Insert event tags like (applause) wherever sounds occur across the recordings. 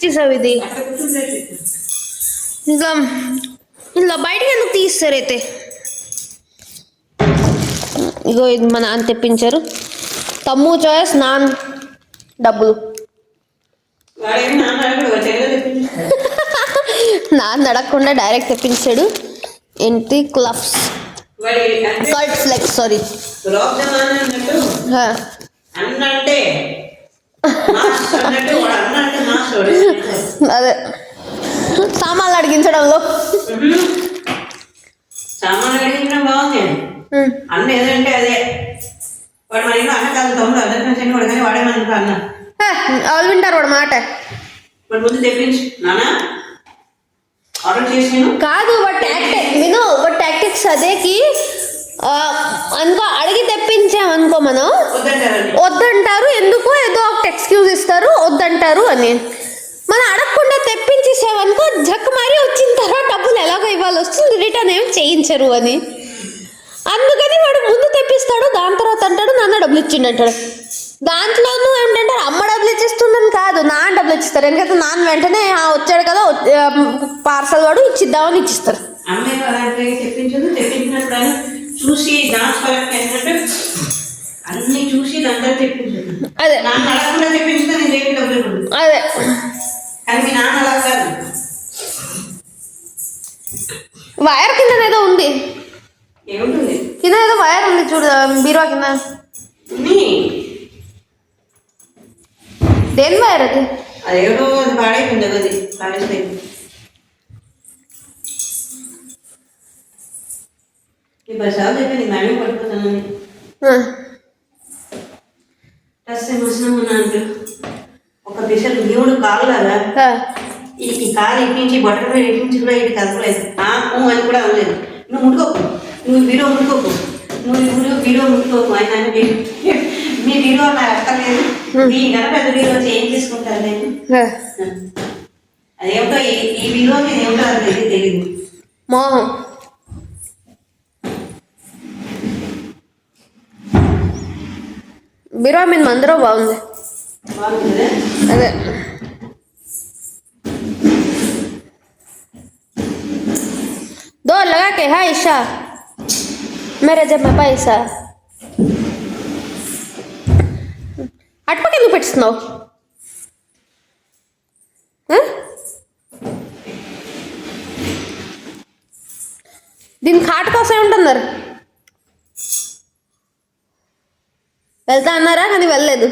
ఇచ్చేసావు ఇది? ఇంకా ఇలా బయటికి ఎందుకు తీస్తారు అయితే? ఇగో ఇది మా నాన్న తెప్పించారు. తమ్ము చాయిస్ నాన్ డబ్బులు. నాన్న అడగకుండా డైరెక్ట్ తెప్పించాడు. ఏంటి? క్లఫ్స్. Cult flex sorry. (laughs) అదే. సామాన్లు అడిగించడంలో. సామాన్ అడిగించడం బాగుంది. ఉమ్. అన్న ఏదంటే అదే. వాడు మరి ఇంట్లో అన్న కాదు తమ్ముడు అందరికీ చిన్న వాడు కానీ వాడేమనుకో అన్న. హే, వాళ్ళు వింటారు వాడు మాట. వాడు ముందు తెప్పించు. నాన్న ఆర్డర్ చేసాను కాదు వాడు టాక్టిక్ విను వాడు టాక్టిక్స్ అదేకి అనుకో అడిగి తెప్పించామనుకో మనం వద్దంటారండి. వద్దంటారు ఎందుకు ఏదో ఒక ఎక్స్క్యూజ్ ఇస్తారు వద్దంటారు అని. మనం అడగకుండా తెప్పించేసామనుకో జక్ మరీ వచ్చిన తర్వాత డబ్బులు ఎలాగో ఇవ్వాలి వస్తుంది రిటర్న్ ఏమి చేయించరు అని. అందుకని వాడు ముందు తెప్పిస్తాడు దాని తర్వాత అంటాడు నాన్న డబ్బులు ఇచ్చిండు అంటాడు. దాంట్లోనూ ఏంటంటే అమ్మ డబ్బులు ఇచ్చేస్తుందని కాదు నాన్న డబ్బులు ఇచ్చిస్తారు. ఎందుకంటే నాన్న వెంటనే "ఆ, వచ్చాడు కదా పార్సల్ వాడు ఇచ్చిద్దామని ఇచ్చిస్తారు. అమ్మాయి అలాంటి తెప్పించదు తెప్పించినప్పుడు ఆయన చూసి డాన్స్ కలెక్ట్ ఏంటంటే అన్ని చూసి దాంట్లో తెప్పించదు అదే నాన్న అడగకుండా తెప్పించితే నేను దేనికి డబ్బులు ఇవ్వను. అదే కానీ మీ నాన్న అలా కాదు వైర్ కింద ఏదో ఉంది ఏముంటుంది కింద ఏదో వైర్ ఉంది చూడు బీరువా కింద ఉన్ని. దేని వైర్ అది అదేదో అది పాడైపోయింది అది పాడైపోయింది సార్లు చెప్పింది మేడం పడిపోతానని టస్ ఒక పిసలు దేవుడు కాళ్ళగా ఆ. ఈ కాలు ఇటు నుంచి బట్టలు ఇటు నుంచి కూడా ఇటు కదపలేదు. ఆ అని కూడా అనలేదు నువ్వు ముట్టుకోకు. నువ్వు బీరో ముట్టుకోకు. నువ్వు ఇప్పుడు బీరో ముట్టుకోకు. ఆయన మీ బీరో నాకు అక్కర్లేదు మీ బీరో వచ్చి ఏం తీసుకుంటారు నేను. అదేమిటో ఈ ఈ బీరోకి ఏమిటో తెలియదు మోహం బీరువా మీద మందరం బాగుంది బాగుంది కదా అదే दो लगा के है ईशा मेरे जब में पैसा అటుపక్క ఎందుకు పెట్టిస్తున్నావు ఆ? దీని కాటు కోసం ఉంటున్నారు వెళ్తా అన్నారా? కానీ వెళ్ళలేదు.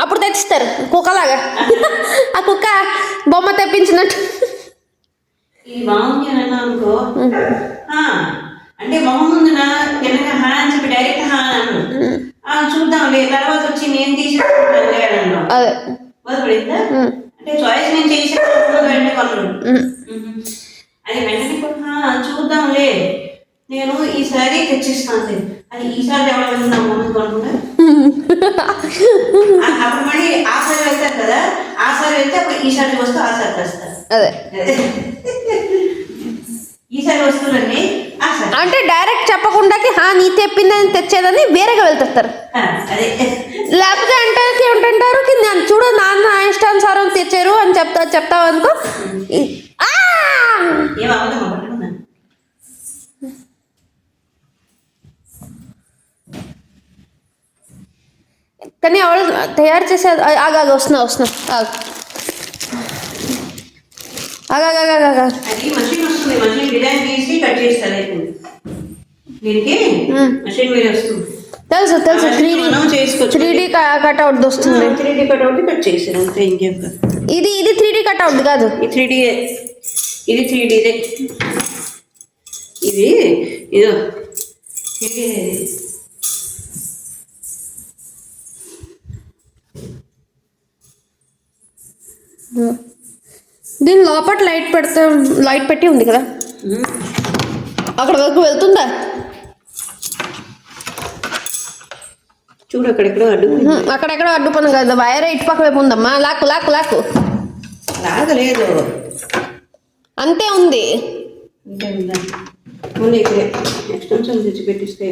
అప్పుడు తెచ్చిస్తారు కుక్కలాగా. ఆ కుక్క బొమ్మ తెప్పించినట్టు. అంటే మొహం ముందు నా వెనక హా అని చెప్పి డైరెక్ట్ హా అని అన్నాను ఆ చూద్దాంలే తర్వాత వచ్చి నేను అదే. అంటే చాయిస్ నేను చేసాను వెంటనే. అది వెంటనే చూద్దాంలే. నేను ఈసారి తెచ్చిస్తాను అది ఈసారి ఎవరు (laughs) అప్పుడు మళ్ళీ ఆ సారి వెళ్తారు కదా ఆ సారి వెళ్తే అప్పుడు ఈసారి వస్తూ ఆ సారి తెస్తారు అదే. ఈసారి వస్తువులన్నీ అంటే డైరెక్ట్ చెప్పకుండాకి హా నీ తెప్పిందని తెచ్చేదని వేరేగా వెళ్తారు లేకపోతే అంటే ఏమిటంటారు చూడు నాన్న ఇష్టానుసారం తెచ్చారు అని చెప్తా చెప్తావు అనుకో కానీ ఎవరు తయారు చేసే ఆగా వస్తున్నా వస్తున్నా. ఆగు. ఆగాగాగాగా అది మషిన్ వస్తుంది మషిన్ డిజైన్ తీసి కట్ చేస్తారు దీనికి. మషిన్ మీద వస్తుంది. తెలుసు తెలుసు. త్రీ త్రీ డీ కట్అవుట్ వస్తుంది three D cutout cut చేసారు. అంతే ఇంకేం కాదు. ఇది ఇది త్రీ డీ కట్అవుట్ కాదు. త్రీ డీ ఇది త్రీ డీదే ఇది ఇదో. త్రీ డీ దీని లోపల లైట్ పెడితే లైట్ పెట్టి ఉంది కదా? అక్కడ వరకు వెళ్తుందా? చూడు అక్కడెక్కడో అడ్డు అక్కడెక్కడో అడ్డుపను కదా వైర్ ఇటు పక్క వైపు ఉందమ్మా. లాకు లాకు లాకు లాగలేదు. అంతే ఉంది. ఇక్కడే. నెక్స్ట్ తెచ్చి పెట్టిస్తే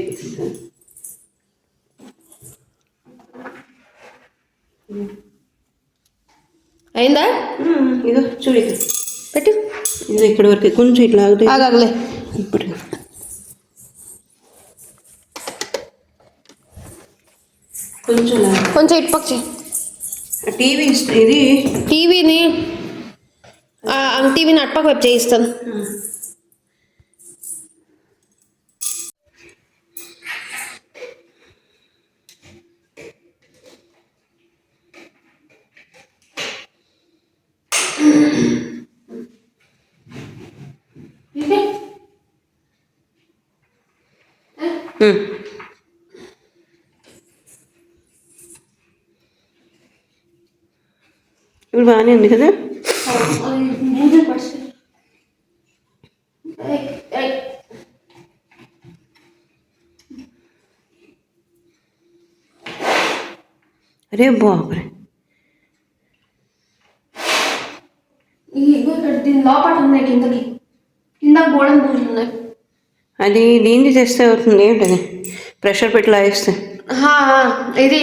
అయిందా? ఇదో చూడు పెట్టు. ఇదో ఇక్కడ వరకు కొంచెం ఇట్లా ఆగలే. ఇప్పుడు కొంచెం లాగు. కొంచెం ఇటు పక్క చెయ్యి. టీవీ ఇది టీవీని టీవీని అటుపక్క వైపు చేయిస్తాను ఉమ్. ఇప్పుడు బాగానే ఉంది కదా? అరే బాబరే ఇగో దీని లోపల ఉన్నాయి కిందకి కింద గోడలు పూజలు ఉన్నాయి అది దీన్ని తెస్తే అవుతుంది ఏంటది? ప్రెషర్ పెట్టి లాగిస్తే. హా, హా, ఇది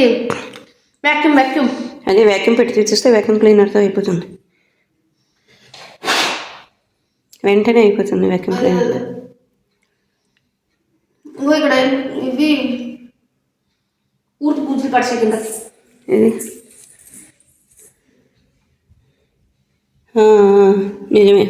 వ్యాక్యూమ్ వ్యాక్యూమ్ అదే వ్యాక్యూమ్ పెట్టి తీసేస్తే వ్యాక్యూమ్ క్లీనర్తో అయిపోతుంది. వెంటనే అయిపోతుంది వ్యాక్యూమ్ క్లీనర్తో ఇంకో ఇక్కడ ఇవి ఊరికి పూజలు పడిసే కిందకి ఇది. నిజమే.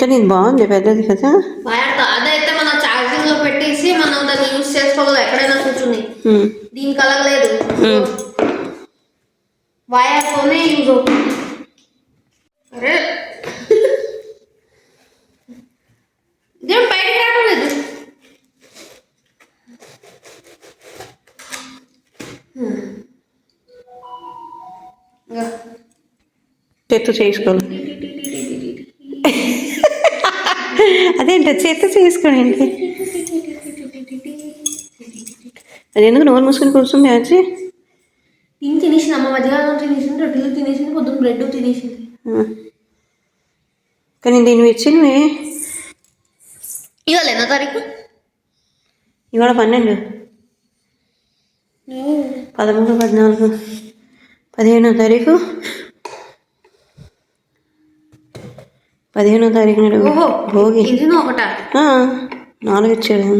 కానీ ఇది బాగుంది పెద్దది కదా? అదైతే మనం ఛార్జింగ్లో పెట్టేసి మనం దాన్ని యూజ్ చేసుకోవాలి ఎక్కడైనా కూర్చుని. దీనికి కలగలేదు. వైర్ తోనే యూజ్ అవుతుంది. అరే. చేత్తో చేసుకోవాలి. అదేంట చేత్తో చేసుకోండి అది ఎందుకు నోరు మూసుకొని కూర్చుంది వచ్చి తిని తినేసింది అమ్మ మధ్యాహ్నం తినేసింది రొట్టెలు తినేసింది పొద్దున్న బ్రెడ్ తినేసింది. కానీ దీన్ని ఇచ్చినవి. ఇవాళ ఎన్నో తారీఖు? ఇవాళ పన్నెండు. పదమూడు పద్నాలుగు పదిహేనో తారీఖు. పదిహేనో తారీఖు నాడు భోగి. నాలుగు ఇచ్చాడు.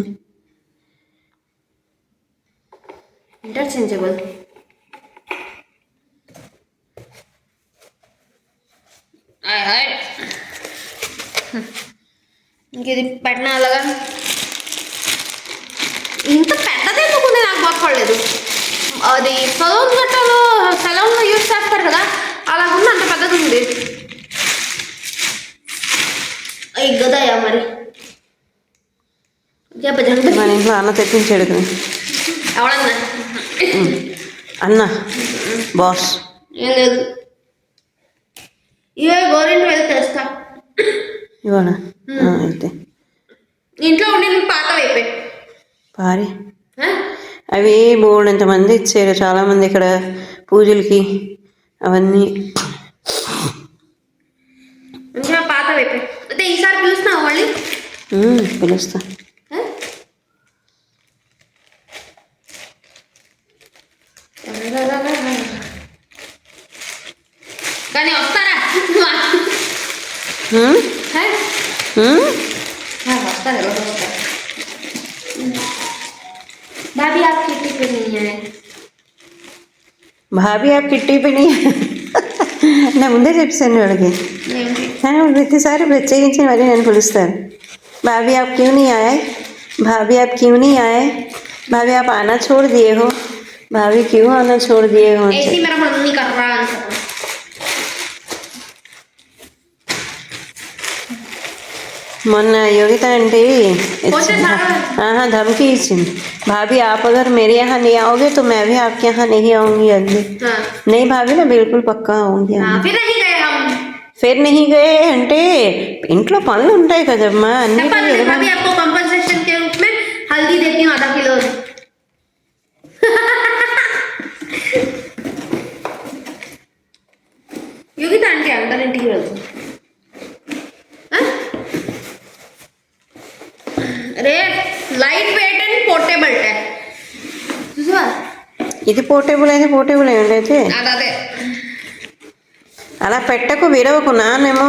ఇంటర్చేంజబుల్ ఇంక ఇది పెట్టిన అలాగా? ఇంత పెద్దది ఎందుకుంది? నాకు బాగుపడలేదు అది సలూన్ గట్టలో సెలవుల్లో యూజ్ చేస్తారు కదా? అలా ఉంది అంత పెద్దది ఉంది. గదయా మరి? మన ఇంట్లో అన్న తెప్పించాడు ఎవడన్నా? అన్న బాస్. ఏం లేదు. ఇవే గోరింటి వెళ్ళి తెస్తా. ఇవాళ? ఇంట్లో ఉండి పాత అయిపోయి. పారి. అవి బోర్డు ఎంతమంది ఇచ్చారు? చాలామంది ఇక్కడ పూజలకి అవన్నీ. ఉమ్, పిలుస్తా ఆ? కానీ వస్తారా ఉమ్, హే? ఉమ్, हाँ, वस्ता है रोज वस्ता भाभी आप कितनी पे नहीं है భాబీ ఆ కిట్టి పిని నా ముందే చెప్పాను వాడికి కానీ వాడు ప్రతిసారి ప్రత్యేకించి మరి నన్ను పిలుస్తారు भाभी आप क्यों नहीं आए? भाभी आप क्यों नहीं आए? भाभी आप आना छोड़ दिए हो। भाभी क्यों आना छोड़ दिए हो ऐसे मेरा मन नहीं कर रहा మొన్న యోగిత तो आंटी। तो हाँ, हाँ धमकी इचिन भाभी आप अगर मेरे यहाँ नहीं आओगे तो मैं भी आपके यहाँ नहीं आऊँगी अगली हाँ। नहीं भाभी मैं बिल्कुल पक्का आऊँगी हाँ, ఫేర్ నహి గయే అంటే ఇంట్లో పనులు ఉంటాయి కదమ్మా అన్ని కంపల్సేషన్ కే రూప్ మే. లైట్ వెయిట్ పోర్టబుల్ చూసావా? ఇది పోర్టబుల్ అయితే పోర్టబుల్ ఏంటైతే అదే. అలా పెట్టకు విరవకు. నానేమో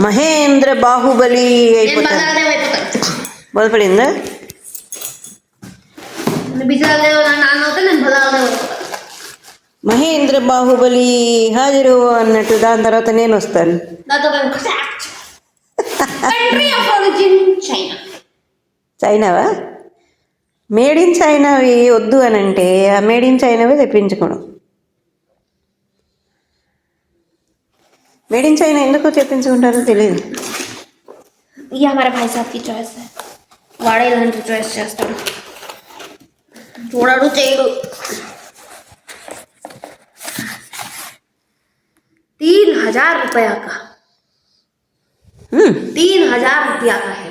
మహేంద్ర బాహుబలి అయిపోతాను. మహేంద్ర బాహుబలి హాజరు అన్నట్టు దాని తర్వాత నేను వస్తాను. చైనావా? మేడ్ ఇన్ చైనావి వద్దు అని అంటే ఆ made in చైనావే తెప్పించుకోవడం made in China ఎందుకు తెప్పించుకుంటారో తెలియదు ये हमारे भाई साहब की चॉइस है వాడే ఇలాంటి చాయిస్ చేస్తాడు చూడడు చేయడు तीन हजार रुपया का హ్మ్, तीन हजार रुपया का है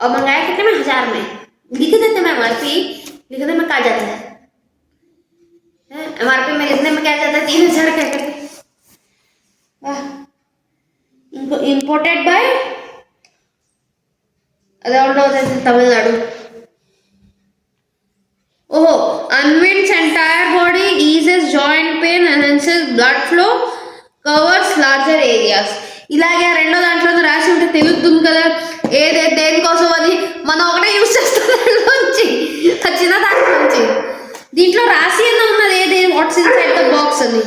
और मंगाया कितने में हजार में लिख देते में एमआरपी लिखने में कहा जाता है एमआरपी में लिखने में क्या जाता है तीन हजार क्या करके इनको इम्पोर्टेड बाय अदौट तमिलनाडु ఓహో అన్విన్స్ entire body eases joint pain enhances blood flow covers larger areas ఇలాగే రెండో దాంట్లో రాసి ఉంటే తెలుస్తుంది కదా ఏదే దేనికోసం అని మనం ఒకటే యూజ్ చేస్తాం దానిలోంచి చిన్న దాంట్లోంచి దీంట్లో రాసి అన్న ఉన్నది ఏదే? What's inside the box అని.